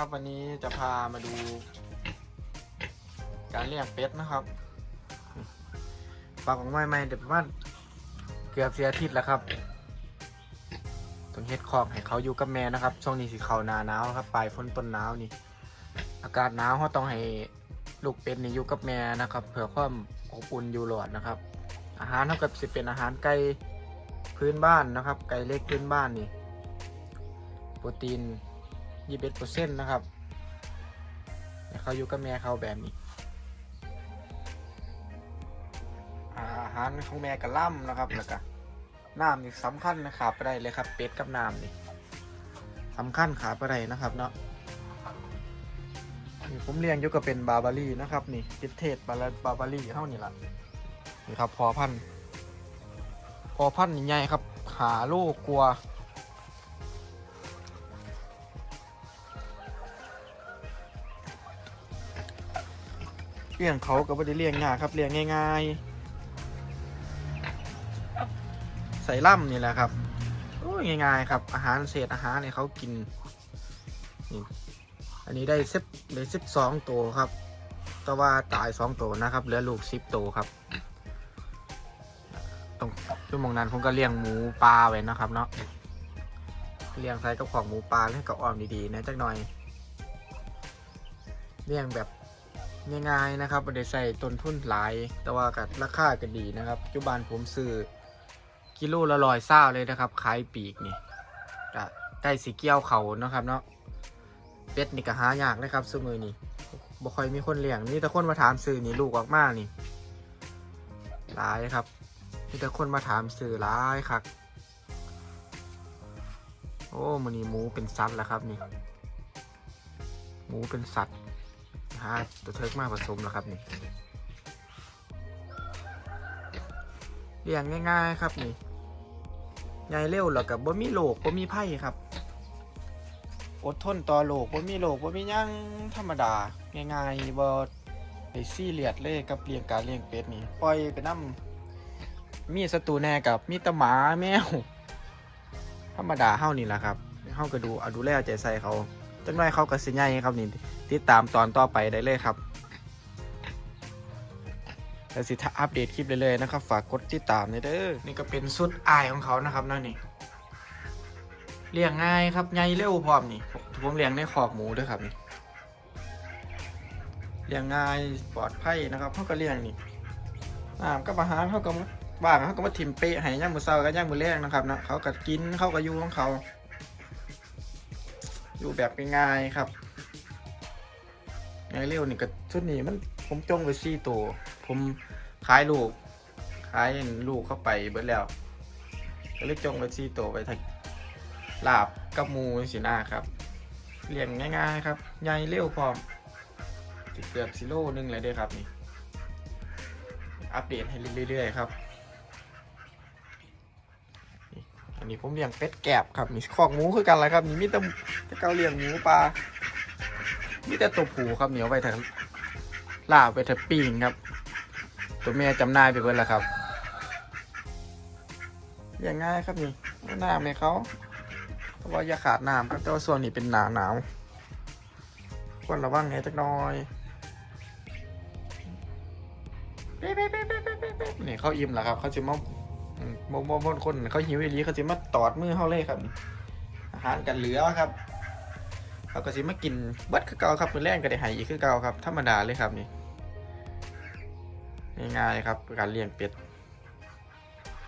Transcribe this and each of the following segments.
ครับวันนี้จะพามาดู การเลี้ยงเป็ดนะครับฝากของใหม่เดี๋ยวประมาณเกือบเสียอาทิตย์แล้วครับต้องเฮ็ดคอกให้เขาอยู่กับแม่นะครับ ช่วงนี้สิเขาหนาหนาวครับปลายฝนต้นหนาวนี่ อากาศหนาวเขาต้องให้ลูกเป็ดนี่อยู่กับแม่นะครับเพื่อความอบอุ่นอยู่หลอดนะครับ อาหารเท่ากับสิเป็นอาหารไก่พื้นบ้านนะครับ ไก่เล็กพื้นบ้านนี่ โปรตีน ยี่สิบเอ็ดเปอร์เซ็นต์นะครับให้เขาอยู่กับแม่เขาแบบนี้ อาหารของแม่กระล่ำนะครับแล้วก็น้ำนี่สำคัญนะครับไปได้เลยครับ เป็ดกับน้ำนี่สำคัญขาไปได้นะครับเนาะนี่ผมเลี้ยงอยู่ก็เป็นบาบารี่นะครับนี่พิเทศบาลบาบารี่เท่านี่ละนี่ครับพอพันพอพันใหญ่ครับ หาลูกกลัว เลี้ยงเขาก็ไม่ได้เลี้ยงยากครับเลี้ยงง่ายๆ ใส่ล่ำนี่แหละครับโอ้ยง่ายๆครับ อาหารเศษอาหารเนี่ยเขากินนี่อันนี้ได้สิบได้สิบสองตัวครับ แต่ว่าตายสองตัวนะครับเหลือลูกสิบตัวครับตรงชั่วโมงนั้นผมก็เลี้ยงหมูปลาไว้นะครับเนาะเลี้ยงใส่กับของหมูปลาให้กับอ้อมดีๆนะจักหน่อยเลี้ยงแบบ ง่ายๆนะครับไม่ได้ใส่ต้นทุนหลาย แต่ว่ากับราคาก็ดีนะครับปัจจุบันผมซื้อกิโลละร้อยเศร้าเลยนะครับ ขายปีกนี่ได้สีเกี้ยวเขานะครับเนาะเป็ดนี่ก็หายากนะครับซื้อมือนี่บ่ค่อยมีคนเลี้ยงนี่แต่คนมาถามซื้อนี่ลูกออกมานี่หลายครับมีแต่คนมาถามซื้อหลายครับโอ้มันนี่หมูเป็นสัตว์แล้วครับนี่ หมูเป็นสัตว์ หาตัวเทิกมาผสมแล้วครับนี่เลี้ยงง่ายๆครับนี่ใหญ่เร็วแล้วกับบ่มีโรคบ่มีไผ่ครับ อดทนต่อโรคบ่มีโรคบ่มีหยังธรรมดาง่ายๆบ่ไปซี่เลียดเลยกับเลี้ยงการเลี้ยงเป็ดนี่ปล่อยไปนํมีศัตรูแน่กับมีแตหมาแมว ธรรมดาเฮานี่แหละครับเฮาก็ดูเอาดูแลใจใส่เขา จังไดเขาก็สิใหญ่ครับนี่ติดตามตอนต่อไปได้เลยครับแล้วสิถ้าอัปเดตคลิปเรื่อยๆนะครับ ฝากกดติดตามเลยเด้อนี่ก็เป็นสุดอายของเขานะครับนั่นนี่เลี้ยงง่ายครับใหญ่เร็วพร้อมนี่ผมเลี้ยงในคอกหมูด้วยครับนี่เลี้ยงง่ายปลอดภัยนะครับเขาก็เลี้ยงนี่น้ำก็อาหารเขาก็มาบ้างเขาก็มาถิ่มเปะให้ย่างมือเศร้ากับย่างมือแรงนะครับนะเขาก็กินเขาก็อยู่ของเขา อยู่แบบง่ายๆครับไงเร็วนี่ก็ชุดนี้มันผมจงไปซี่ตัว ผมขายลูก ขายลูกเข้าไปเบิดแล้ว ก็เลยจงไปซี่ตัวไปทักลาบกับมูสิหน้าครับเลี้ยงง่ายๆครับใหญ่เร็วพร้อมเกือบซิโลนึงเลยด้อครับนี่ อัปเดตให้เรื่อยๆครับ นี่อันนี้ผมเลี้ยงเป็ดแกบครับนี่คอกหมูคือกันแหละครับ นี่มีแต่แต่เกาเลี้ยงหมูปลา มีแต่ตัวผูครับเหนียวไปเถอะล่าไปเถอะปีงครับ ตัวแม่จำนายไปเบิดแล้วครับอย่างง่ายครับนี่น้ำให้เขาเพราะว่าอย่าขาดน้ำครับแต่ว่าส่วนนี้เป็นหนาหนาวควรระวังไงจักน่อยเนี่เขาอิ่มแล้วครับ เขาจะมา อืมโมโมโมคนเขาหิวอีหลีเขาจะมาตอดมือเขาเลยครับ อาหารกันเหลือครับเขาก็สิมากินเบิดคือเก่าครับมือแรงก็ได้ใหายอีกคือเก่าครับ ธรรมดาเลยครับนี่ง่ายๆครับการเลี้ยงเป็ด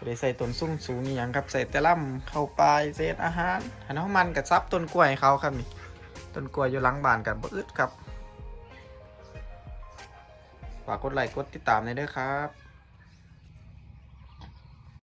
ได้ใส่ต้นสูงสูงนี่ยังครับใส่ต่ล่ำเข้าปลายเศษอาหารหันเอามันกับซับต้นกล้วยเขาครับนี่ต้นกล้วยอยู่หลังบ้านกันบ่อึดครับฝากกดไลค์กดติดตามในอยด้อครับ